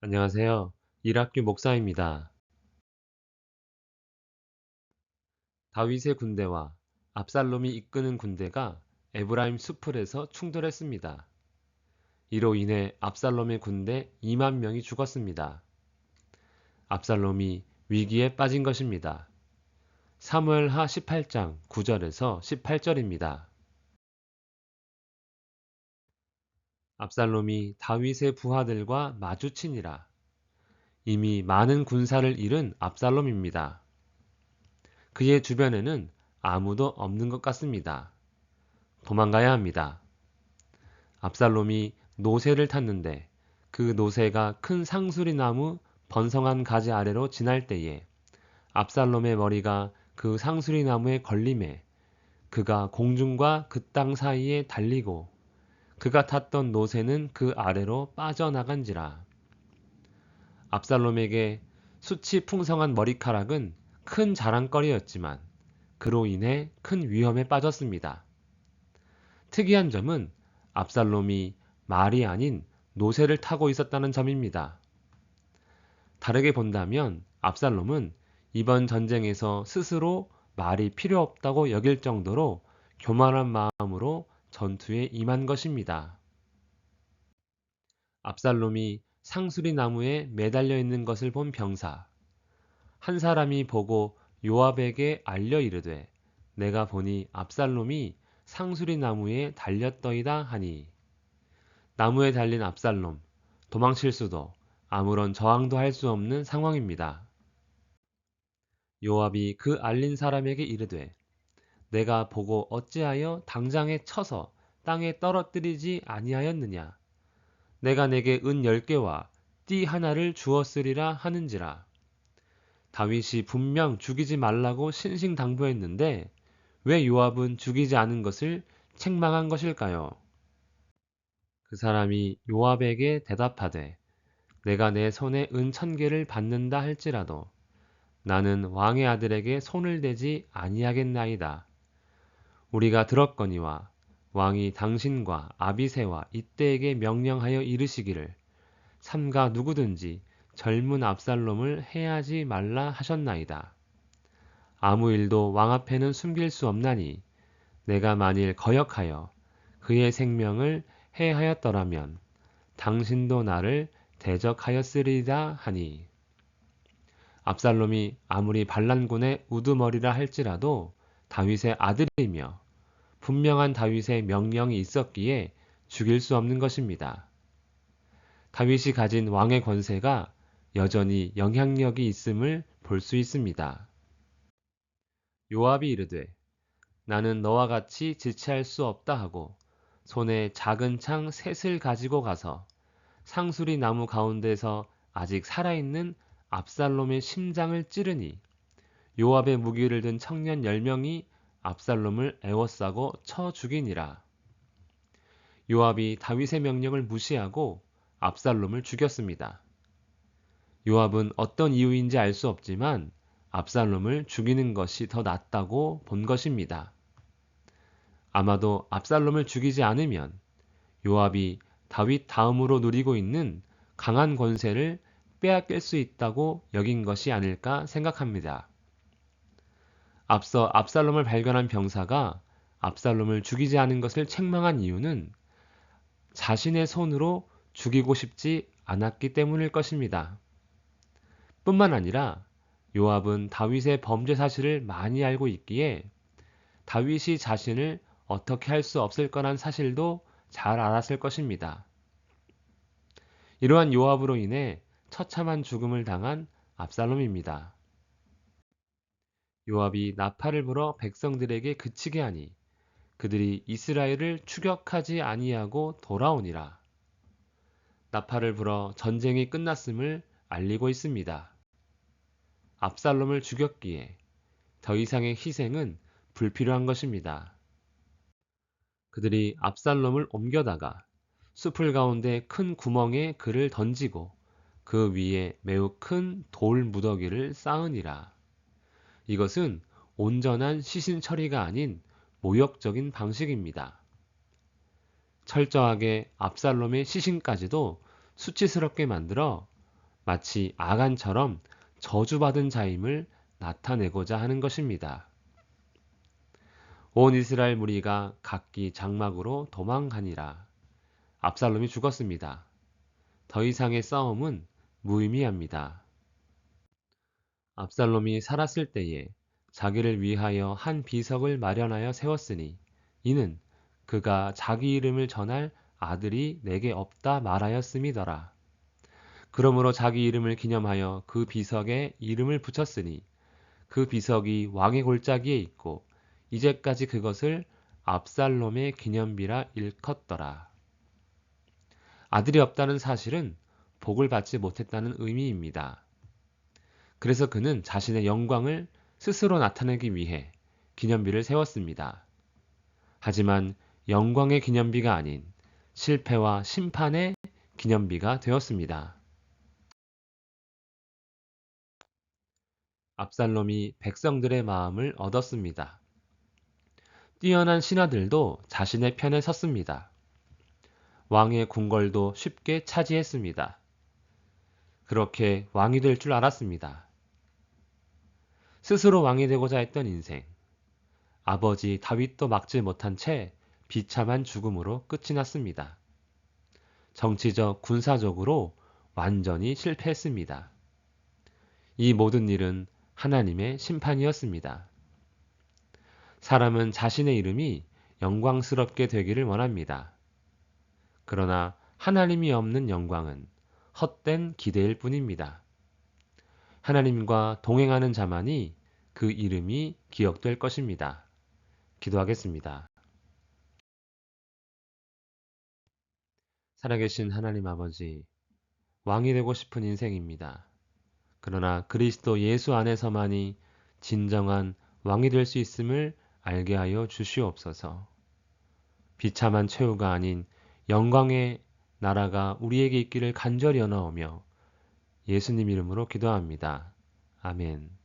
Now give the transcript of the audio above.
안녕하세요. 일학교 목사입니다. 다윗의 군대와 압살롬이 이끄는 군대가 에브라임 수풀에서 충돌했습니다. 이로 인해 압살롬의 군대 2만 명이 죽었습니다. 압살롬이 위기에 빠진 것입니다. 사무엘하 18장 9절에서 18절입니다. 압살롬이 다윗의 부하들과 마주치니라. 이미 많은 군사를 잃은 압살롬입니다. 그의 주변에는 아무도 없는 것 같습니다. 도망가야 합니다. 압살롬이 노새를 탔는데 그 노새가 큰 상수리 나무 번성한 가지 아래로 지날 때에 압살롬의 머리가 그 상수리 나무에 걸림에 그가 공중과 그 땅 사이에 달리고 그가 탔던 노새는 그 아래로 빠져나간지라. 압살롬에게 수치 풍성한 머리카락은 큰 자랑거리였지만 그로 인해 큰 위험에 빠졌습니다. 특이한 점은 압살롬이 말이 아닌 노새를 타고 있었다는 점입니다. 다르게 본다면 압살롬은 이번 전쟁에서 스스로 말이 필요 없다고 여길 정도로 교만한 마음으로 전투에 임한 것입니다. 압살롬이 상수리 나무에 매달려 있는 것을 본 병사. 한 사람이 보고 요압에게 알려 이르되 내가 보니 압살롬이 상수리 나무에 달렸더이다 하니 나무에 달린 압살롬 도망칠 수도 아무런 저항도 할 수 없는 상황입니다. 요압이 그 알린 사람에게 이르되 내가 보고 어찌하여 당장에 쳐서 땅에 떨어뜨리지 아니하였느냐 내가 내게 은 열 개와 띠 하나를 주었으리라 하는지라 다윗이 분명 죽이지 말라고 신신당부했는데 왜 요압은 죽이지 않은 것을 책망한 것일까요? 그 사람이 요압에게 대답하되 내가 내 손에 은 천 개를 받는다 할지라도 나는 왕의 아들에게 손을 대지 아니하겠나이다. 우리가 들었거니와 왕이 당신과 아비세와 이때에게 명령하여 이르시기를 삼가 누구든지 젊은 압살롬을 해하지 말라 하셨나이다. 아무 일도 왕 앞에는 숨길 수 없나니 내가 만일 거역하여 그의 생명을 해하였더라면 당신도 나를 대적하였으리다 하니 압살롬이 아무리 반란군의 우두머리라 할지라도 다윗의 아들이며 분명한 다윗의 명령이 있었기에 죽일 수 없는 것입니다. 다윗이 가진 왕의 권세가 여전히 영향력이 있음을 볼 수 있습니다. 요압이 이르되 나는 너와 같이 지체할 수 없다 하고 손에 작은 창 셋을 가지고 가서 상수리 나무 가운데서 아직 살아있는 압살롬의 심장을 찌르니 요압의 무기를 든 청년 10명이 압살롬을 애워싸고 쳐 죽이니라. 요압이 다윗의 명령을 무시하고 압살롬을 죽였습니다. 요압은 어떤 이유인지 알 수 없지만 압살롬을 죽이는 것이 더 낫다고 본 것입니다. 아마도 압살롬을 죽이지 않으면 요압이 다윗 다음으로 누리고 있는 강한 권세를 빼앗길 수 있다고 여긴 것이 아닐까 생각합니다. 앞서 압살롬을 발견한 병사가 압살롬을 죽이지 않은 것을 책망한 이유는 자신의 손으로 죽이고 싶지 않았기 때문일 것입니다. 뿐만 아니라 요압은 다윗의 범죄 사실을 많이 알고 있기에 다윗이 자신을 어떻게 할 수 없을 거란 사실도 잘 알았을 것입니다. 이러한 요압으로 인해 처참한 죽음을 당한 압살롬입니다. 요압이 나팔을 불어 백성들에게 그치게 하니 그들이 이스라엘을 추격하지 아니하고 돌아오니라. 나팔을 불어 전쟁이 끝났음을 알리고 있습니다. 압살롬을 죽였기에 더 이상의 희생은 불필요한 것입니다. 그들이 압살롬을 옮겨다가 숲을 가운데 큰 구멍에 그를 던지고 그 위에 매우 큰 돌 무더기를 쌓으니라. 이것은 온전한 시신 처리가 아닌 모욕적인 방식입니다. 철저하게 압살롬의 시신까지도 수치스럽게 만들어 마치 아간처럼 저주받은 자임을 나타내고자 하는 것입니다. 온 이스라엘 무리가 각기 장막으로 도망가니라. 압살롬이 죽었습니다. 더 이상의 싸움은 무의미합니다. 압살롬이 살았을 때에 자기를 위하여 한 비석을 마련하여 세웠으니 이는 그가 자기 이름을 전할 아들이 내게 없다 말하였음이더라. 그러므로 자기 이름을 기념하여 그 비석에 이름을 붙였으니 그 비석이 왕의 골짜기에 있고 이제까지 그것을 압살롬의 기념비라 일컫더라. 아들이 없다는 사실은 복을 받지 못했다는 의미입니다. 그래서 그는 자신의 영광을 스스로 나타내기 위해 기념비를 세웠습니다. 하지만 영광의 기념비가 아닌 실패와 심판의 기념비가 되었습니다. 압살롬이 백성들의 마음을 얻었습니다. 뛰어난 신하들도 자신의 편에 섰습니다. 왕의 궁궐도 쉽게 차지했습니다. 그렇게 왕이 될 줄 알았습니다. 스스로 왕이 되고자 했던 인생. 아버지 다윗도 막지 못한 채 비참한 죽음으로 끝이 났습니다. 정치적, 군사적으로 완전히 실패했습니다. 이 모든 일은 하나님의 심판이었습니다. 사람은 자신의 이름이 영광스럽게 되기를 원합니다. 그러나 하나님이 없는 영광은 헛된 기대일 뿐입니다. 하나님과 동행하는 자만이 그 이름이 기억될 것입니다. 기도하겠습니다. 살아계신 하나님 아버지, 왕이 되고 싶은 인생입니다. 그러나 그리스도 예수 안에서만이 진정한 왕이 될 수 있음을 알게 하여 주시옵소서. 비참한 최후가 아닌 영광의 나라가 우리에게 있기를 간절히 원하오며 예수님 이름으로 기도합니다. 아멘.